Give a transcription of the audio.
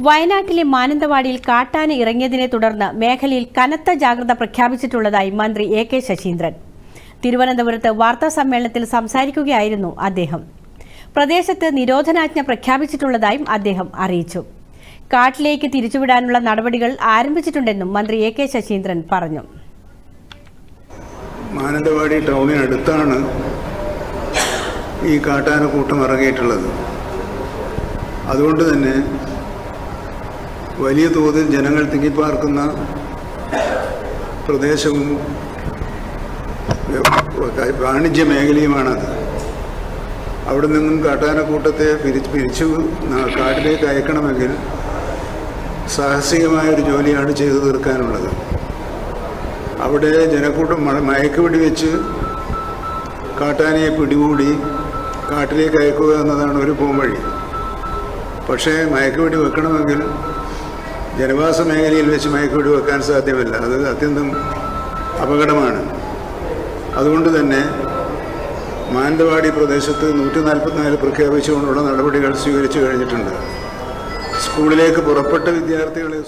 വയനാട്ടിലെ മാനന്തവാടിയിൽ കാട്ടാന ഇറങ്ങിയതിനെ തുടർന്ന് മേഖലയിൽ കനത്ത ജാഗ്രത പ്രഖ്യാപിച്ചിട്ടുള്ളതായി മന്ത്രി എ കെ ശശീന്ദ്രൻ. തിരുവനന്തപുരത്ത് വാർത്താ സമ്മേളനത്തിൽ സംസാരിക്കുകയായിരുന്നു അദ്ദേഹം. പ്രദേശത്ത് നിരോധനാജ്ഞ പ്രഖ്യാപിച്ചിട്ടുള്ളതായും അദ്ദേഹം അറിയിച്ചു. കാട്ടിലേക്ക് തിരിച്ചുവിടാനുള്ള നടപടികൾ ആരംഭിച്ചിട്ടുണ്ടെന്നും മന്ത്രി എ കെ ശശീന്ദ്രൻ പറഞ്ഞു. മാനന്തവാടി ടൗണിനടുത്താണ് ഈ കാട്ടാനക്കൂട്ടം ഇറങ്ങിയിട്ടുള്ളത്. അതുകൊണ്ട് തന്നെ വലിയ തോതിൽ ജനങ്ങൾ തിങ്ങിപ്പാർക്കുന്ന പ്രദേശവും വാണിജ്യ മേഖലയുമാണത്. അവിടെ നിന്നും കാട്ടാനക്കൂട്ടത്തെ പിരിച്ച് പിരിച്ചു കാട്ടിലേക്ക് അയക്കണമെങ്കിൽ സാഹസികമായ ഒരു ജോലിയാണ് ചെയ്തു തീർക്കാനുള്ളത്. അവിടെ ജനക്കൂട്ടം മയക്കുപിടി വെച്ച് കാട്ടാനയെ പിടികൂടി കാട്ടിലേക്ക് അയക്കുക എന്നതാണ് ഒരു പോംവഴി. പക്ഷേ മയക്കുവെടി വെക്കണമെങ്കിൽ ജനവാസ മേഖലയിൽ വെച്ച് മയക്കുവെടി വെക്കാൻ സാധ്യമല്ല. അത് അത്യന്തം അപകടമാണ്. അതുകൊണ്ട് തന്നെ മാനന്തവാടി പ്രദേശത്ത് നൂറ്റി നാൽപ്പത്തിനാല് പ്രഖ്യാപിച്ചുകൊണ്ടുള്ള നടപടികൾ സ്വീകരിച്ചു കഴിഞ്ഞിട്ടുണ്ട്. സ്കൂളിലേക്ക് പുറപ്പെട്ട വിദ്യാർത്ഥികളെ